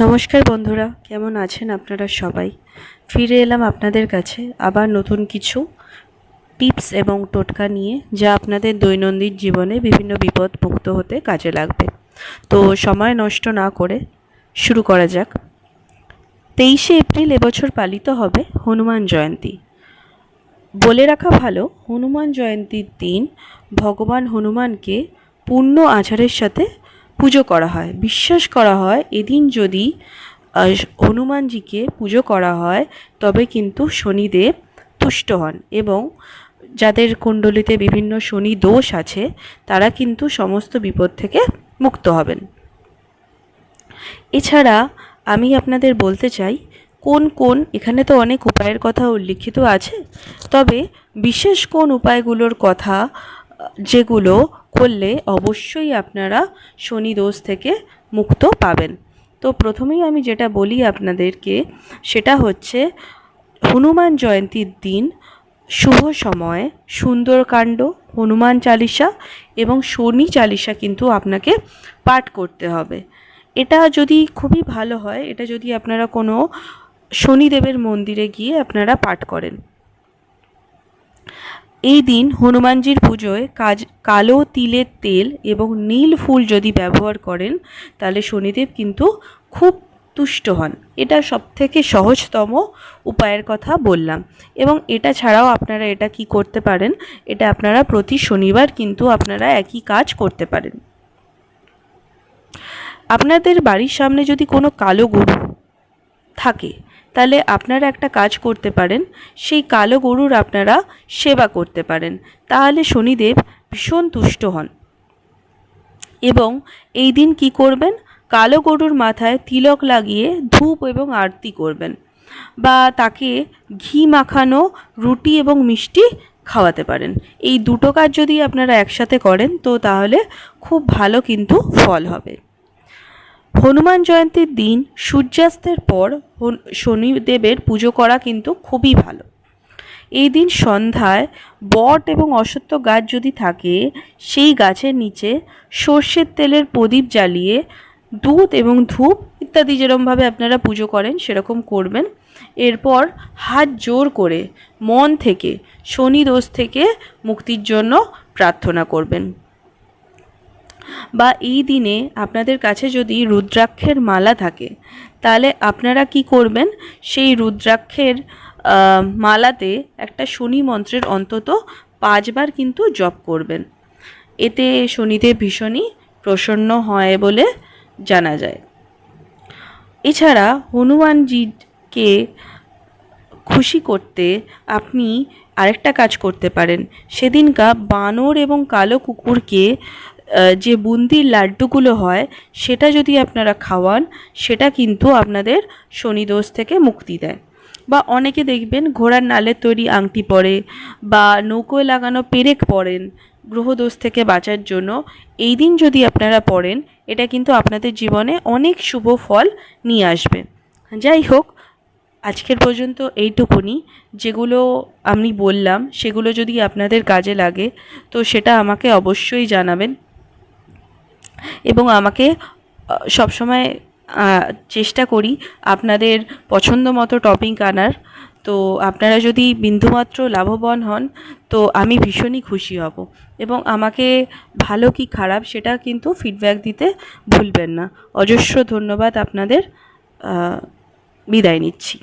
নমস্কার বন্ধুরা, কেমন আছেন আপনারা সবাই? ফিরে এলাম আপনাদের কাছে আবার নতুন কিছু টিপস এবং টোটকা নিয়ে, যা আপনাদের দৈনন্দিন জীবনে বিভিন্ন বিপদ মুক্ত হতে কাজে লাগবে। তো সময় নষ্ট না করে শুরু করা যাক। তেইশে এপ্রিল এবছর পালিত হবে হনুমান জয়ন্তী। বলে রাখা ভালো, হনুমান জয়ন্তীর দিন ভগবান হনুমানকে পূর্ণ আচারের সাথে পুজো করা হয়। বিশ্বাস করা হয়, এদিন যদি হনুমানজিকে পুজো করা হয়, তবে কিন্তু শনিদেব তুষ্ট হন এবং যাদের কুণ্ডলিতে বিভিন্ন শনি দোষ আছে, তারা কিন্তু সমস্ত বিপদ থেকে মুক্ত হবেন। এছাড়া আমি আপনাদের বলতে চাই, কোন কোন, এখানে তো অনেক উপায়ের কথা উল্লিখিত আছে, তবে বিশেষ কোন উপায়গুলোর কথা যেগুলো করলে অবশ্যই আপনারা শনি দোষ থেকে মুক্ত পাবেন। তো প্রথমেই আমি যেটা বলি আপনাদেরকে, সেটা হচ্ছে হনুমান জয়ন্তীর দিন শুভ সময়ে সুন্দরকাণ্ড হনুমান চালিসা এবং শনি চালিসা কিন্তু আপনাকে পাঠ করতে হবে। এটা যদি খুবই ভালো হয়, এটা যদি আপনারা কোনো শনিদেবের মন্দিরে গিয়ে আপনারা পাঠ করেন। এই দিন হনুমানজির পুজোয় কাজ কালো তিলের তেল এবং নীল ফুল যদি ব্যবহার করেন, তাহলে শনিদেব কিন্তু খুব তুষ্ট হন। এটা সবথেকে সহজতম উপায়ের কথা বললাম। এবং এটা ছাড়াও আপনারা এটা কি করতে পারেন, এটা আপনারা প্রতি শনিবার কিন্তু আপনারা একই কাজ করতে পারেন। আপনাদের বাড়ির সামনে যদি কোনো কালো গরু থাকে। তাহলে আপনারা একটা কাজ করতে পারেন, সেই কালো গরুর আপনারা সেবা করতে পারেন। তাহলে শনিদেব ভীষণ তুষ্ট হন। এবং এই দিন কি করবেন? কালো গরুর মাথায় তিলক লাগিয়ে ধূপ এবং আরতি করবেন বা তাকে ঘি মাখানো, রুটি এবং মিষ্টি খাওয়াতে পারেন। এই দুটো কাজ যদি আপনারা একসাথে করেন, তো তাহলে খুব ভালো কিন্তু ফল হবে। হনুমান জয়ন্তীর দিন সূর্যাস্তের পর শনিদেবের পুজো করা কিন্তু খুবই ভালো। এই দিন সন্ধ্যায় বট এবং অশ্বত্থ গাছ যদি থাকে, সেই গাছের নিচে সর্ষের তেলের প্রদীপ জ্বালিয়ে দুধ এবং ধূপ ইত্যাদি যেরকমভাবে আপনারা পুজো করেন, সেরকম করবেন। এরপর হাত জোর করে মন থেকে, শনি দোষ থেকে মুক্তির জন্য প্রার্থনা করবেন। বা এই দিনে আপনাদের কাছে যদি রুদ্রাক্ষের মালা থাকে, তাহলে আপনারা কি করবেন? সেই রুদ্রাক্ষের মালাতে একটা শনি মন্ত্রের অন্তত পাঁচবার কিন্তু জপ করবেন। এতে শনিদেব ভীষণই প্রসন্ন হয় বলে জানা যায়। এছাড়া হনুমানজিকে খুশি করতে আপনি আরেকটা কাজ করতে পারেন। সেদিনকা বানর এবং কালো কুকুরকে যে বুন্দির লাড্ডুগুলো হয়, সেটা যদি আপনারা খাওয়ান, সেটা কিন্তু আপনাদের শনিদোষ থেকে মুক্তি দেয়। বা অনেকে দেখবেন ঘোড়ার নালের তৈরি আংটি পরে বা নৌকোয় লাগানো পেরেক পরেন গ্রহদোষ থেকে বাঁচার জন্য। এই দিন যদি আপনারা পড়েন, এটা কিন্তু আপনাদের জীবনে অনেক শুভ ফল নিয়ে আসবে। যাই হোক, আজকের পর্যন্ত এইটুকুনি। যেগুলো আমি বললাম, সেগুলো যদি আপনাদের কাজে লাগে, তো সেটা আমাকে অবশ্যই জানাবেন। এবং আমাকে সবসময় চেষ্টা করি আপনাদের পছন্দ মতো টপিক আনার। তো আপনারা যদি বিন্দুমাত্র লাভবান হন, তো আমি ভীষণই খুশি হব। এবং আমাকে ভালো কি খারাপ সেটা কিন্তু ফিডব্যাক দিতে ভুলবেন না। অজস্র ধন্যবাদ আপনাদের বিদায় নিচ্ছি।